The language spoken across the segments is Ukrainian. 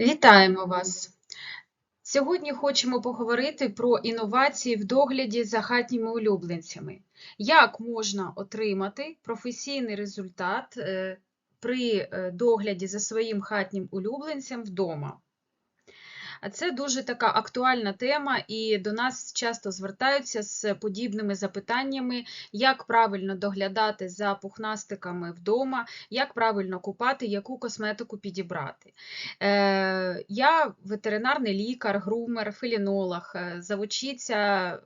Вітаємо вас! Сьогодні хочемо поговорити про інновації в догляді за хатніми улюбленцями. Як можна отримати професійний результат е, при е, догляді за своїм хатнім улюбленцем вдома? А Це дуже така актуальна тема, і до нас часто звертаються з подібними запитаннями, як правильно доглядати за пухнастиками вдома, як правильно купати, яку косметику підібрати. Е, Я ветеринарний лікар, грумер, фелінолог, е, завучиця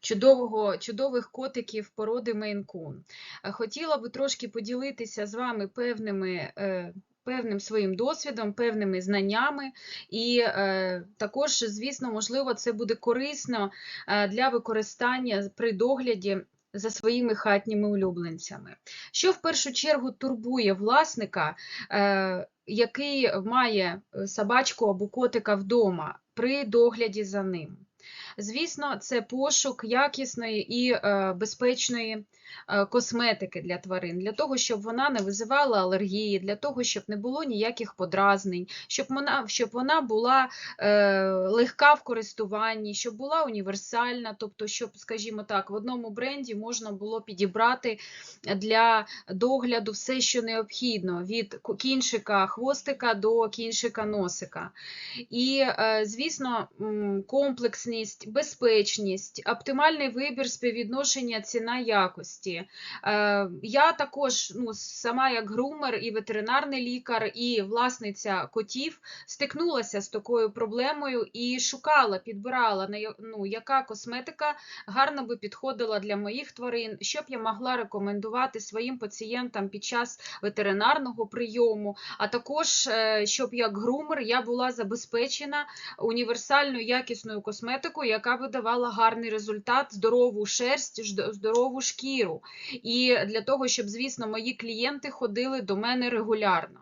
чудового, чудових котиків породи Мейн-кун. Е, Хотіла би трошки поділитися з вами певними. е, Певним своїм досвідом, певними знаннями, і е, також, звісно, можливо, це буде корисно е, для використання при догляді за своїми хатніми улюбленцями. Що в першу чергу турбує власника, е, який має собачку або котика вдома при догляді за ним? Звісно, це пошук якісної і е, безпечної е, косметики для тварин, для того, щоб вона не визивала алергії, для того, щоб не було ніяких подразнень, щоб вона, щоб вона була е, легка в користуванні, щоб була універсальна, тобто, щоб, скажімо так, в одному бренді можна було підібрати для догляду все, що необхідно, від кінчика хвостика до кінчика носика. І, звісно, м, комплексність, безпечність, оптимальний вибір співвідношення ціна якості. Е, Я також ну, сама як грумер і ветеринарний лікар, і власниця котів стикнулася з такою проблемою і шукала, підбирала, ну, яка косметика гарно би підходила для моїх тварин, що б я могла рекомендувати своїм пацієнтам під час ветеринарного прийому, а також, е, щоб як грумер я була забезпечена універсальною якісною косметикою, яка би давала гарний результат, здорову шерсть, здорову шкіру. І для того, щоб, звісно, мої клієнти ходили до мене регулярно.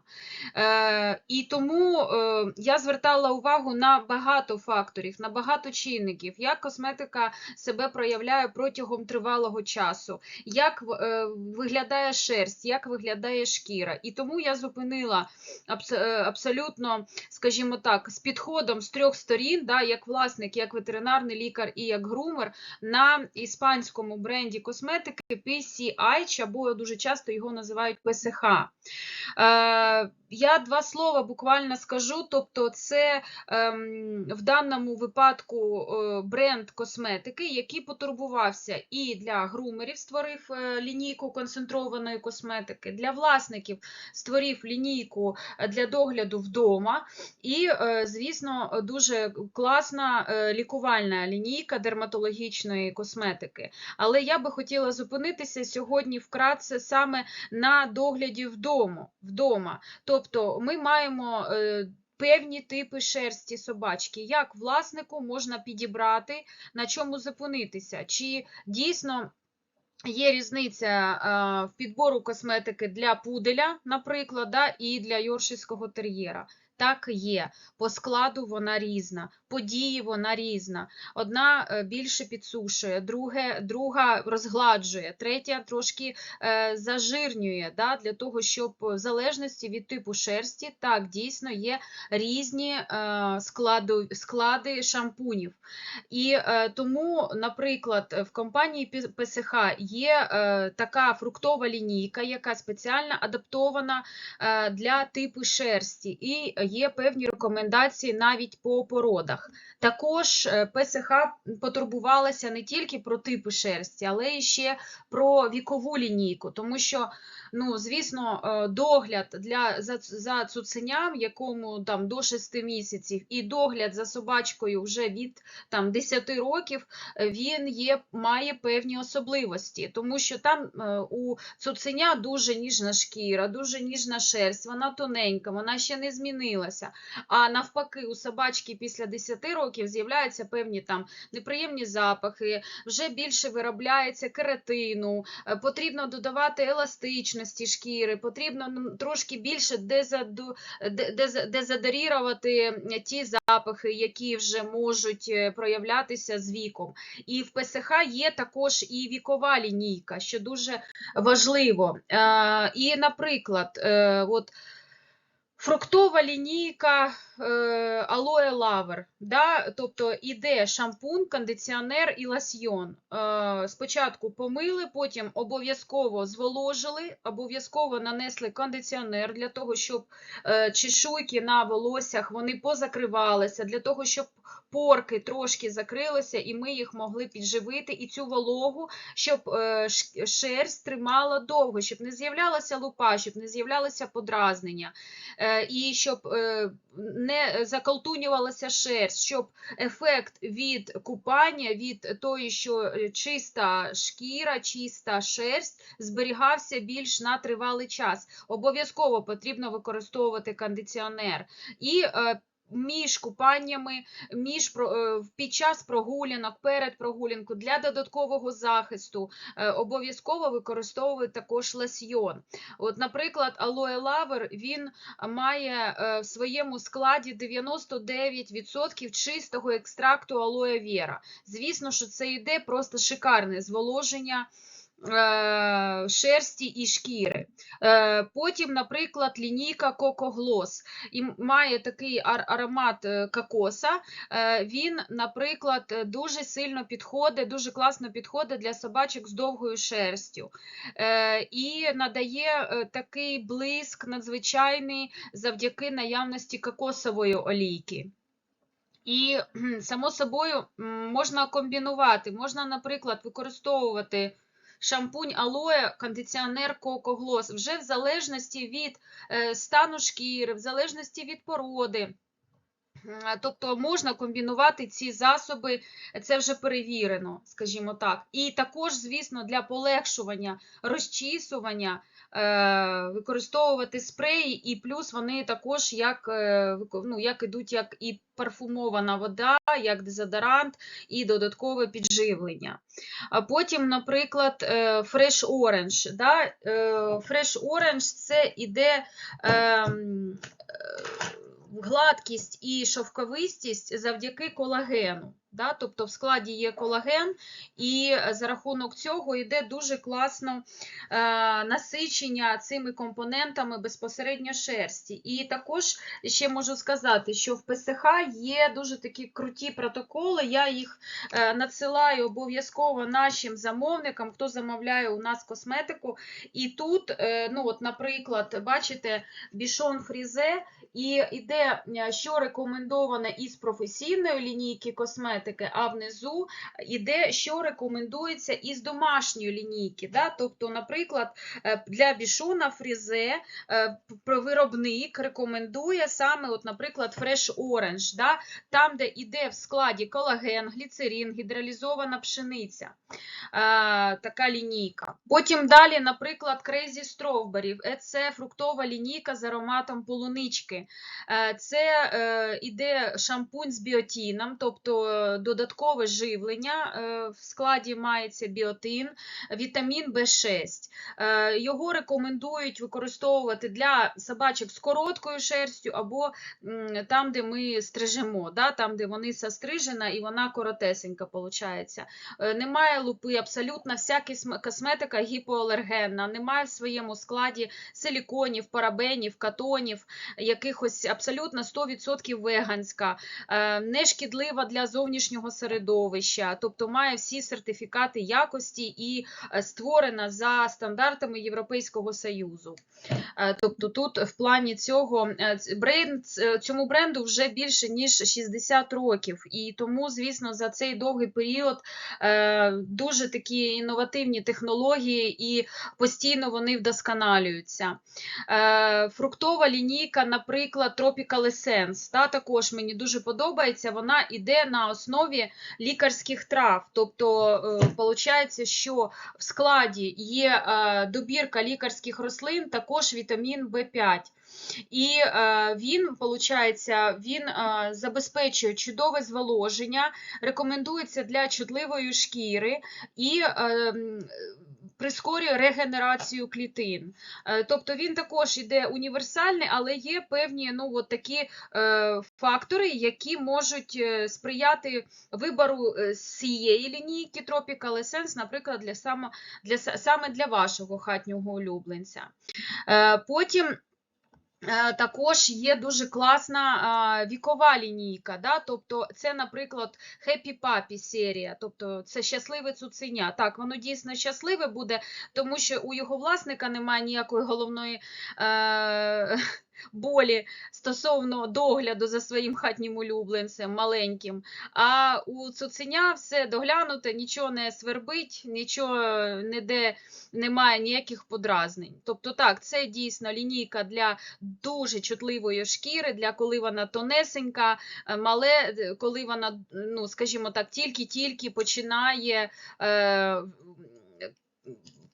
Е, І тому е, я звертала увагу на багато факторів, на багато чинників, як косметика себе проявляє протягом тривалого часу, як е, виглядає шерсть, як виглядає шкіра. І тому я зупинила абс- е, абсолютно, скажімо так, з підходом з трьох сторін, да, як власник, як ветеринарний лікар і як грумер, на іспанському бренді косметики PCI, або дуже часто його називають ПСХ. Е, Я два слова буквально скажу. Тобто, це ем, в даному випадку е, бренд косметики, який потурбувався і для грумерів створив е, лінійку концентрованої косметики, для власників створив лінійку для догляду вдома. І, звісно, дуже класна лікувальна лінійка дерматологічної косметики. Але я би хотіла зупинитися сьогодні вкратце саме на догляді вдома. Вдома. Тобто ми маємо е, певні типи шерсті собачки. Як власнику можна підібрати, на чому зупинитися? Чи дійсно Є різниця в підбору косметики для пуделя, наприклад, і для йоршиського тер'єра. Так є. По складу вона різна, по дії вона різна. Одна е, більше підсушує, друге, друга розгладжує, третя трошки е, зажирнює, да, для того, щоб в залежності від типу шерсті, так, дійсно є різні е, складу, склади шампунів. І е, тому, наприклад, в компанії ПСХ є е, така фруктова лінійка, яка спеціально адаптована е, для типу шерсті, і є певні рекомендації навіть по породах. Також е, ПСХ потурбувалася не тільки про типи шерсті, але і ще про вікову лінійку, тому що, ну, звісно, е, догляд для за, за цуценям, якому там до 6 місяців, і догляд за собачкою вже від там 10 років, е, він є, має певні особливості, тому що там е, у цуценя дуже ніжна шкіра, дуже ніжна шерсть, вона тоненька, вона ще не змінилася. А навпаки, у собачки після 10 років з'являються певні там неприємні запахи, вже більше виробляється кератину, потрібно додавати еластичності шкіри, потрібно трошки більше дезаду, де- дез- дезодорірувати ті запахи, які вже можуть е, проявлятися з віком. І в ПСХ є також і вікова лінійка, що дуже важливо. І, наприклад, е, от Фруктова лінійка е, лавер. Lover, да? тобто іде шампунь, кондиціонер і ласьйон. Е, спочатку помили, потім обов'язково зволожили, обов'язково нанесли кондиціонер для того, щоб е, чешуйки на волоссях вони позакривалися, для того, щоб порки трошки закрилися, і ми їх могли підживити, і цю вологу, щоб е, шерсть тримала довго, щоб не з'являлася лупа, щоб не з'являлися подразнення е, і щоб е, не заколтунювалася шерсть, щоб ефект від купання, від тої, що чиста шкіра, чиста шерсть зберігався більш на тривалий час. Обов'язково потрібно використовувати кондиціонер. І між купаннями, між е, під час прогулянок, перед прогулянкою для додаткового захисту е, обов'язково використовувати також лосьйон. От, наприклад, Aloe Lover, він має е, в своєму складі 99% чистого екстракту алоe вера. Звісно, що це йде просто шикарне зволоження шерсті і шкіри. Е, Потім, наприклад, лінійка Gloss і має такий аромат е, кокоса. Е, Він, наприклад, е, дуже сильно підходить, дуже класно підходить для собачок з довгою шерстю. Е, І надає е, такий блиск надзвичайний завдяки наявності кокосової олійки. І, само собою, можна комбінувати. Можна, наприклад, використовувати шампунь алоє, кондиціонер кокоглос. Вже в залежності від е, стану шкіри, в залежності від породи. Тобто можна комбінувати ці засоби, це вже перевірено, скажімо так. І також, звісно, для полегшування розчісування е, використовувати спреї, і плюс вони також як, е, ну, як ідуть як і парфумована вода, як дезодорант, і додаткове підживлення. А потім, наприклад, е, Fresh Orange. Да? е, Fresh Orange це іде. Гладкість і шовковистість завдяки колагену. Да? Тобто в складі є колаген, і за рахунок цього йде дуже класно е, насичення цими компонентами безпосередньо шерсті. І також ще можу сказати, що в ПСХ є дуже такі круті протоколи. Я їх е, надсилаю обов'язково нашим замовникам, хто замовляє у нас косметику. І тут, е, ну от, наприклад, бачите, бішон фрізе, і йде, е, що рекомендоване із професійної лінійки косметики, а внизу йде, що рекомендується із домашньої лінійки. Да? Тобто, наприклад, е, для бішона фрізе е, виробник рекомендує саме, от, наприклад, Fresh Orange, да? там, де йде в складі колаген, гліцерин, гідралізована пшениця. Така лінійка. Потім далі, наприклад, Crazy Strawberry. Це фруктова лінійка з ароматом полунички. Е, Це е, іде шампунь з біотіном, тобто е, додаткове живлення. е, В складі мається біотин, вітамін В6. Е, Його рекомендують використовувати для собачок з короткою шерстю або там, де ми стрижемо, да? там, де вони сострижена і вона коротесенька виходить. Немає лупи, абсолютно вся косметика гіпоалергенна, немає в своєму складі силіконів, парабенів, катонів, якихось абсолютно 100% веганська, е, не шкідлива для зовнішнього середовища, тобто має всі сертифікати якості і е, створена за стандартами Європейського Союзу. Е, Тобто тут в плані цього бренд, цьому бренду вже більше ніж 60 років, і тому, звісно, за цей довгий період дуже такі інновативні технології і постійно вони вдосконалюються. Е, Фруктова лінійка, наприклад, Tropical Essence, та також мені дуже подобається. Вона йде на основі лікарських трав. Тобто, виходить, що в складі є е, добірка лікарських рослин, також вітамін В5. І е, він, виходить, він е, забезпечує чудове зволоження, рекомендується для чутливої шкіри і е, прискорює регенерацію клітин. Тобто він також іде універсальний, але є певні ну, от такі фактори, які можуть сприяти вибору цієї лінійки Tropical Essence, наприклад, для саме для, саме для вашого хатнього улюбленця. Потім Також є дуже класна вікова лінійка, да? тобто це, наприклад, Happy Puppy серія, тобто це щасливе цуценя. Так, воно дійсно щасливе буде, тому що у його власника немає ніякої головної е, болі стосовно догляду за своїм хатнім улюбленцем маленьким. А у цуценя все доглянуте, нічого не свербить, нічого ніде немає ніяких подразнень. Тобто, так, це дійсно лінійка для дуже чутливої шкіри, для коли вона тонесенька, е, мале, е, коли вона, ну, скажімо так, тільки-тільки починає. Е,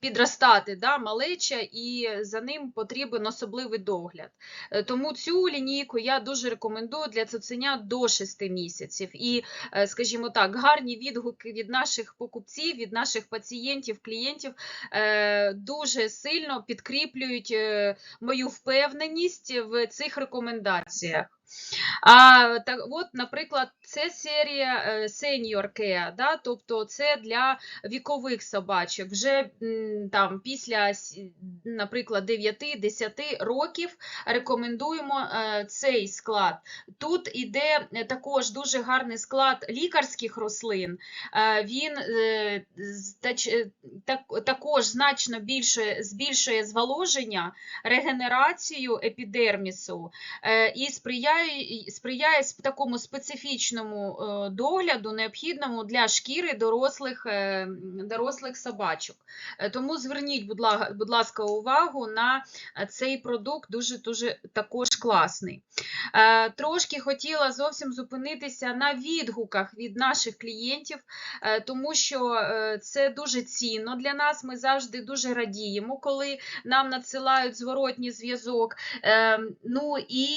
Підростати да, малеча, і за ним потрібен особливий догляд. Е, Тому цю лінійку я дуже рекомендую для цуценя до 6 місяців. І, е, скажімо так, гарні відгуки від наших покупців, від наших пацієнтів, клієнтів е, дуже сильно підкріплюють мою впевненість в цих рекомендаціях. А, так, от, наприклад, це серія е, Care, да? тобто це для вікових собачок. Вже там, після, наприклад, 9-10 років рекомендуємо е, цей склад. Тут іде е, також дуже гарний склад лікарських рослин. Е, Він також значно більше збільшує зволоження, регенерацію епідермісу і сприяє, сприяє такому специфічному е, догляду, необхідному для шкіри дорослих, е, дорослих собачок. Е, Тому зверніть, будь ласка, увагу на цей продукт, дуже дуже також класний. Трошки хотіла зовсім зупинитися на відгуках від наших клієнтів, тому що це дуже цінно для нас. Ми завжди дуже радіємо, коли нам надсилають зворотній зв'язок. Е, Ну і,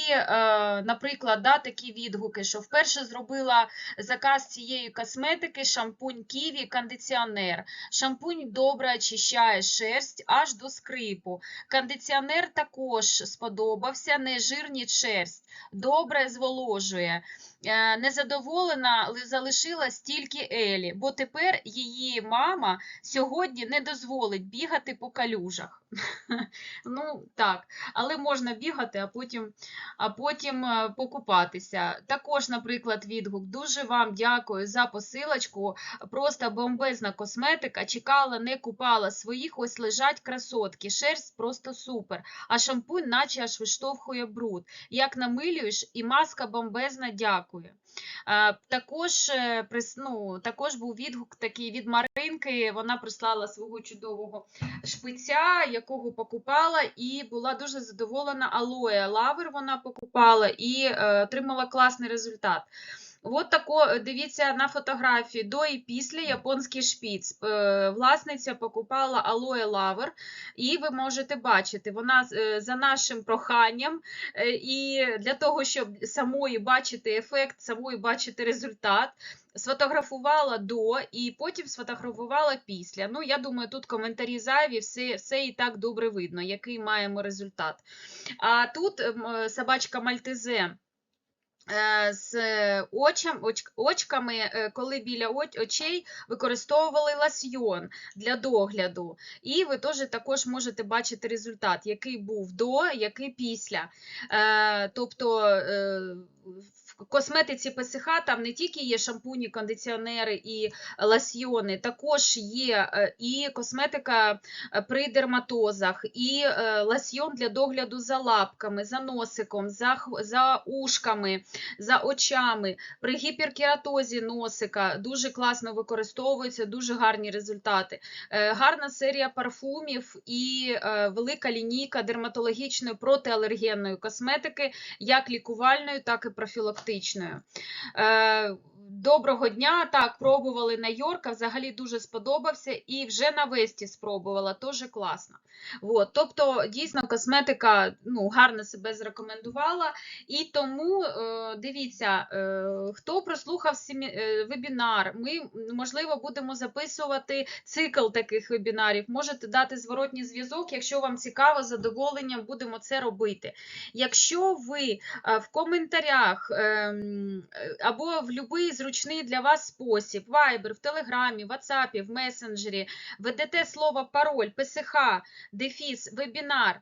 наприклад, да, такі відгуки, що вперше зробила заказ цієї косметики шампунь Ківі кондиціонер. Шампунь добре очищає шерсть аж до скрипу. Кондиціонер також сподобався, не жирні шерсть, добре зволожує. Е, Незадоволена ли- залишилась тільки Елі, бо тепер її мама сьогодні не дозволить бігати по калюжах. Ну, так, але можна бігати, а потім, а потім е, покупатися. Також, наприклад, відгук. Дуже вам дякую за посилочку. Просто бомбезна косметика. Чекала, не купала своїх, ось лежать красотки. Шерсть просто супер. А шампунь, наче аж виштовхує бруд. Як намилюєш, і маска бомбезна, дякую. Е, Також, е, ну, також був відгук такий від Маринки. Вона прислала свого чудового шпиця, якого покупала, і була дуже задоволена алоє лавер вона покупала і е, отримала класний результат. От тако, е, дивіться на фотографії до і після японський шпіц. Е, Власниця покупала алоє лавер, і ви можете бачити, вона е, за нашим проханням, і для того, щоб самої бачити ефект, самої бачити результат, сфотографувала до і потім сфотографувала після. Ну, я думаю, тут коментарі зайві, все, все і так добре видно, який маємо результат. А тут ем, собачка Мальтезе. Е, З очам, оч- очками, е, коли біля очей використовували ласьйон для догляду. І ви теж також можете бачити результат, який був до, який після. Е, Тобто в косметиці ПСХ там не тільки є шампуні, кондиціонери і ласьйони, також є е, і косметика е, при дерматозах, і е, ласьйон для догляду за лапками, за носиком, за, за ушками, за очами. При гіперкератозі носика дуже класно використовується, дуже гарні результати. Гарна серія парфумів і велика лінійка дерматологічної протиалергенної косметики, як лікувальної, так і профілактичної. Е, Доброго дня! Так, пробували на Йорка, взагалі дуже сподобався, і вже на Весті спробувала, теж класно. От, тобто, дійсно, косметика ну, гарно себе зрекомендувала. І тому е, дивіться, е, хто прослухав е, вебінар, ми, можливо, будемо записувати цикл таких вебінарів. Можете дати зворотній зв'язок, якщо вам цікаво, задоволенням будемо це робити. Якщо ви в коментарях ем, або в будь-який зручний для вас спосіб. Viber, в Телеграмі, WhatsApp, в месенджері, введете слово пароль, ПСХ, дефіс, вебінар,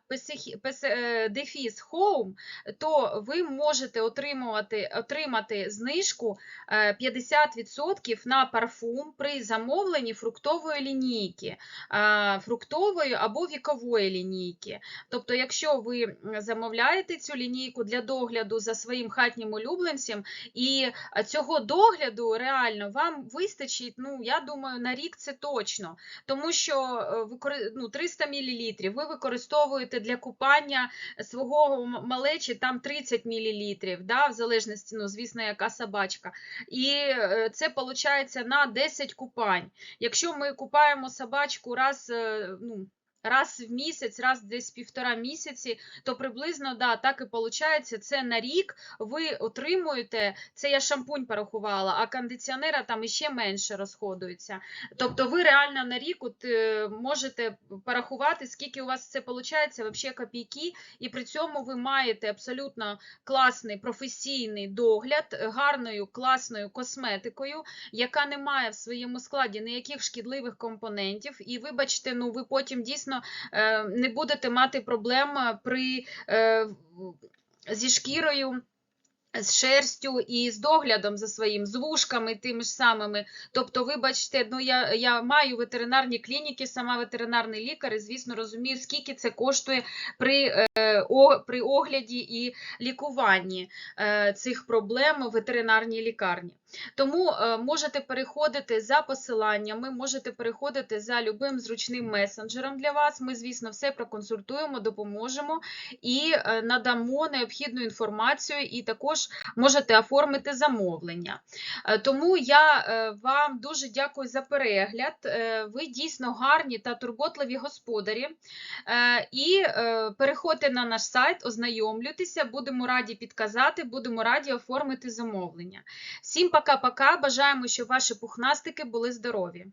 е, дефіс, home, то ви можете отримувати, отримати знижку е, 50% на парфум при замовленні фруктової лінійки, е, фруктової або вікової лінійки. Тобто, якщо ви замовляєте цю лінійку для догляду за своїм хатнім улюбленцем, і е, цього догляду реально вам вистачить, ну, я думаю, на рік це точно, тому що е, ну, 300 мл ви використовуєте для купання свого малечі там 30 мл, да, в залежності, ну, звісно, яка собачка. І е, це виходить на 10 купань. Якщо ми купаємо собачку раз, е, ну, раз в місяць, раз десь півтора місяці, то приблизно да, так і виходить. Це на рік ви отримуєте, це я шампунь порахувала, а кондиціонера там іще менше розходується. Тобто ви реально на рік от, е, можете порахувати, скільки у вас це виходить, взагалі копійки, і при цьому ви маєте абсолютно класний професійний догляд, гарною класною косметикою, яка не має в своєму складі ніяких шкідливих компонентів. І вибачте, ну ви потім дійсно е, не будете мати проблем е, при е, зі шкірою. З шерстю і з доглядом за своїм, з вушками тими ж самими. Тобто, вибачте, ну я, я маю ветеринарні клініки, сама ветеринарний лікар, і звісно розумію, скільки це коштує при, е, о, при огляді і лікуванні е, цих проблем у ветеринарній лікарні. Тому е, можете переходити за посиланнями, можете переходити за любим зручним месенджером для вас. Ми, звісно, все проконсультуємо, допоможемо і е, надамо необхідну інформацію, і також можете оформити замовлення. Е, Тому я е, вам дуже дякую за перегляд. Е, Ви дійсно гарні та турботливі господарі. І переходьте на наш сайт, ознайомлюйтеся, будемо раді підказати, будемо раді оформити замовлення. Всім пока-пока. Бажаємо, щоб ваші пухнастики були здорові.